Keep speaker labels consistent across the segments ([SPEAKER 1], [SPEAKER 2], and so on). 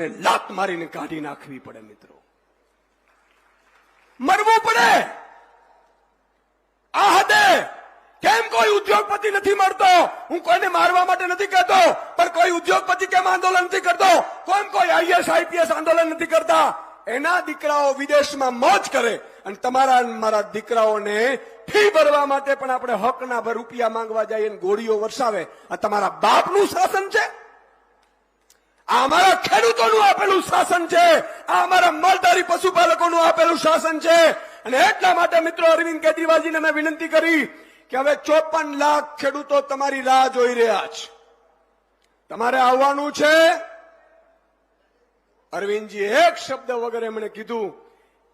[SPEAKER 1] ને લાત મારીને કાઢી નાખવી પડે મિત્રો. મરવું પડે. આ હદે કેમ કોઈ ઉદ્યોગપતિ નથી મળતો હું કોઈને મારવા માટે નથી કહેતો, પણ કોઈ ઉદ્યોગપતિ કેમ આંદોલન નથી કરતો? કોમ કોઈ આઈએસ, આઈપીએસ આંદોલન નથી કરતા? એના દીકરાઓ વિદેશમાં મોજ કરે અને તમારા મારા દીકરાઓને ફી ભરવા માટે પણ આપણે હકના રૂપિયા માંગવા જઈએ ગોળીઓ વરસાવે. આ તમારા બાપનું શાસન છે. આ અમારા ખેડૂતોનું આપેલું શાસન છે આ અમારા માલધારી પશુપાલકોનું આપેલું શાસન છે અને એટલા માટે મિત્રો અરવિંદ કેજરીવાલજીને મેં વિનંતી કરી કે હવે ચોપન લાખ ખેડૂતો તમારી રાહ જોઈ રહ્યા છે તમારે આવવાનું છે अरविंद जी एक शब्द वगैरह एमने કીધું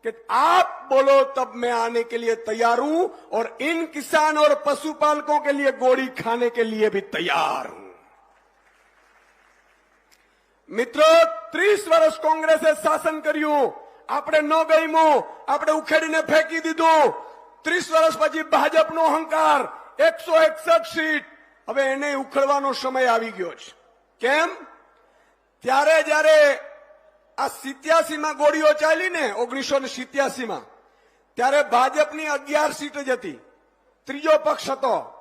[SPEAKER 1] कि आप बोलो तब मैं आने के लिए तैयार हूं और इन किसान और पशुपालकों के लिए गोली खाने के लिए भी तैयार हूं મિત્રો, ત્રીસ વર્ષ કોંગ્રેસે શાસન કર્યું. આપણે ન ગમ્યું. આપણે ઉખેડીને ફેંકી દીધું. ત્રીસ વર્ષ પછી ભાજપનો અહંકાર, એકસો એકસઠ સીટ. હવે એને ઉખડવાનો સમય આવી ગયો છે. કેમ? ત્યારે જ્યારે આ સિત્યાસીમાં ગોળીઓ ચાલી ને, ઓગણીસો ને સિત્યાસીમાં, ત્યારે ભાજપની અગિયાર સીટ જ હતી. ત્રીજો પક્ષ હતો.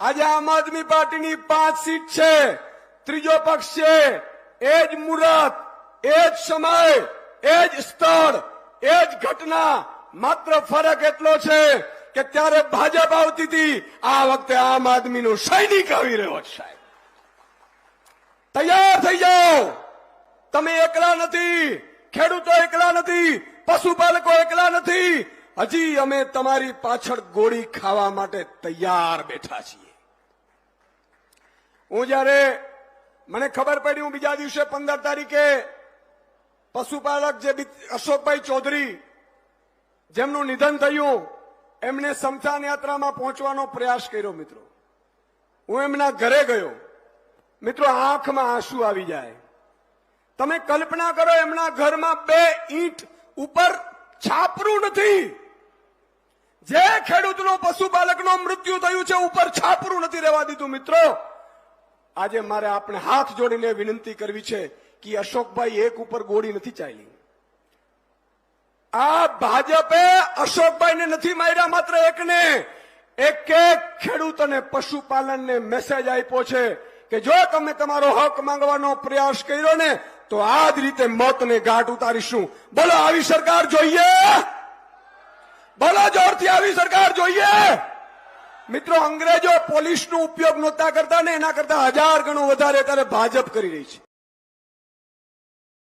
[SPEAKER 1] આજે આમ આદમી પાર્ટીની પાંચ સીટ છે. ત્રીજો પક્ષ છે. એ જ મુહૂર્ત એ જ સમય એ જ સ્થળ એ જ ઘટના. માત્ર ફરક એટલો છે કે ત્યારે ભાજપ આવતી હતી, આ વખતે આમ આદમીનો સૈનિક આવી રહ્યો છે, સાહેબ. તૈયાર થઈ જાઓ. તમે એકલા નથી, ખેડૂતો એકલા નથી, પશુપાલકો એકલા નથી. હજી અમે તમારી પાછળ ગોળી ખાવા માટે તૈયાર બેઠા છીએ. હું જયારે મને ખબર પડી હું બીજા દિવસે પંદર તારીખે પશુપાલક જે અશોકભાઈ ચૌધરી જેમનું નિધન થયું, એમને સમસાન યાત્રામાં પહોંચવાનો પ્રયાસ કર્યો મિત્રો. હું એમના ઘરે ગયો. મિત્રો, આંખમાં આંસુ આવી જાય. તમે કલ્પના કરો, એમના ઘરમાં બે ઈંટ ઉપર છાપરું નથી. જે ખેડૂતનો પશુપાલકનો મૃત્યુ થયું છે, ઉપર છાપરું નથી રહેવા દીધું મિત્રો. આજે મારે આપણે હાથ જોડીને વિનંતી કરવી છે કે અશોકભાઈ એક ઉપર ગોળી નથી ચાલી. આ ભાજપે અશોકભાઈને નથી માર્યા માત્ર એકને. એક એક ખેડૂત અને પશુપાલનને મેસેજ આપ્યો છે કે જો તમે તમારો હક માંગવાનો પ્રયાસ કર્યો ને, તો આ જ રીતે મોતને ઘાટ ઉતારીશું. બોલો આવી સરકાર જોઈએ. બોલો જોરથી આવી સરકાર જોઈએ. મિત્રો, અંગ્રેજો પોલીસનો ઉપયોગ નહોતા કરતા ને એના કરતા હજાર ગણું વધારે અત્યારે ભાજપ કરી રહી છે.